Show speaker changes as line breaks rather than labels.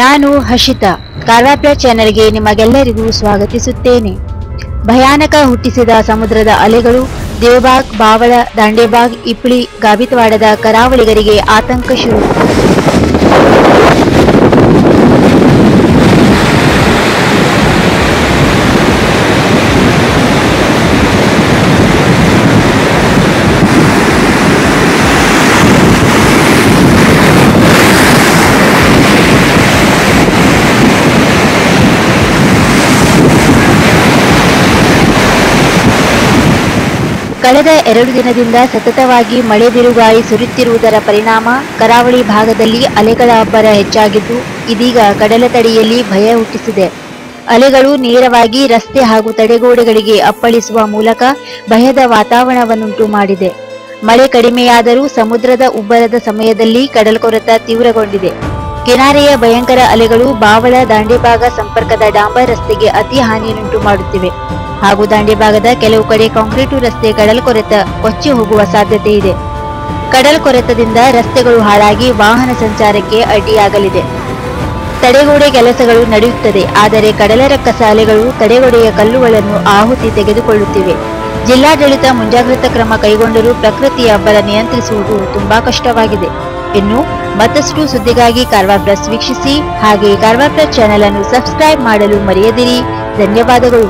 ನಾನು ಹರ್ಷಿತಾ, ಕಾರ್ವಾಪ್ಯ ಚಾನೆಲ್ಗೆ ನಿಮಗೆಲ್ಲರಿಗೂ ಸ್ವಾಗತಿಸುತ್ತೇನೆ. ಭಯಾನಕ ಹುಟ್ಟಿಸಿದ ಸಮುದ್ರದ ಅಲೆಗಳು ದೇವಬಾಗ್, ಬಾವಳ, ದಾಂಡೇಬಾಗ್ ಇಪ್ಳಿ ಗಾಬಿತವಾಡದ ಕರಾವಳಿಗರಿಗೆ ಆತಂಕ ಶುರು. ಕಳೆದ ಎರಡು ದಿನದಿಂದ ಸತತವಾಗಿ ಮಳೆ ಬಿರುಗಾಳಿ ಸುರಿಯುತ್ತಿರುವುದರ ಪರಿಣಾಮ ಕರಾವಳಿ ಭಾಗದಲ್ಲಿ ಅಲೆಗಳ ಅಬ್ಬರ ಹೆಚ್ಚಾಗಿದ್ದು, ಇದೀಗ ಕಡಲ ತಡಿಯಲ್ಲಿ ಭಯ ಹುಟ್ಟಿಸಿದೆ. ಅಲೆಗಳು ನೇರವಾಗಿ ರಸ್ತೆ ಹಾಗೂ ತಡೆಗೋಡೆಗಳಿಗೆ ಅಪ್ಪಳಿಸುವ ಮೂಲಕ ಭಯದ ವಾತಾವರಣವನ್ನುಂಟು ಮಾಡಿದೆ. ಮಳೆ ಕಡಿಮೆಯಾದರೂ ಸಮುದ್ರದ ಉಬ್ಬರದ ಸಮಯದಲ್ಲಿ ಕಡಲ್ಕೊರೆತ ತೀವ್ರಗೊಂಡಿದೆ. ಕೆನಾರೆಯ ಭಯಂಕರ ಅಲೆಗಳು ಬಾವಳ ದಾಂಡೇಭಾಗ ಸಂಪರ್ಕದ ಡಾಂಬರ್ ರಸ್ತೆಗೆ ಅತಿ ಹಾನಿಯನ್ನುಂಟು ಮಾಡುತ್ತಿವೆ. ಹಾಗೂ ಭಾಗದ ಕೆಲವು ಕಡೆ ಕಾಂಕ್ರೀಟು ರಸ್ತೆ ಕಡಲ್ಕೊರೆತ ಕೊಚ್ಚಿ ಹೋಗುವ ಸಾಧ್ಯತೆ ಇದೆ. ಕಡಲ್ಕೊರೆತದಿಂದ ರಸ್ತೆಗಳು ಹಾಳಾಗಿ ವಾಹನ ಸಂಚಾರಕ್ಕೆ ಅಡ್ಡಿಯಾಗಲಿದೆ. ತಡೆಗೋಡೆ ಕೆಲಸಗಳು ನಡೆಯುತ್ತದೆ, ಆದರೆ ಕಡಲರ ಕಸಾಲೆಗಳು ತಡೆಗೋಡೆಯ ಕಲ್ಲುಗಳನ್ನು ಆಹುತಿ ತೆಗೆದುಕೊಳ್ಳುತ್ತಿವೆ. ಜಿಲ್ಲಾಡಳಿತ ಮುಂಜಾಗ್ರತಾ ಕ್ರಮ ಕೈಗೊಂಡರೂ ಪ್ರಕೃತಿಯ ಅಬ್ಬರ ನಿಯಂತ್ರಿಸುವುದು ತುಂಬಾ ಕಷ್ಟವಾಗಿದೆ. ಇನ್ನು ಮತ್ತಷ್ಟು ಸುದ್ದಿಗಾಗಿ ಕಾರ್ವಾ ಪ್ಲಸ್ ವೀಕ್ಷಿಸಿ, ಹಾಗೆ ಕಾರ್ವಾರ್ ಪ್ಲಸ್ ಚಾನೆಲ್ ಅನ್ನು ಸಬ್ಸ್ಕ್ರೈಬ್ ಮಾಡಲು ಮರೆಯದಿರಿ. ಧನ್ಯವಾದಗಳು.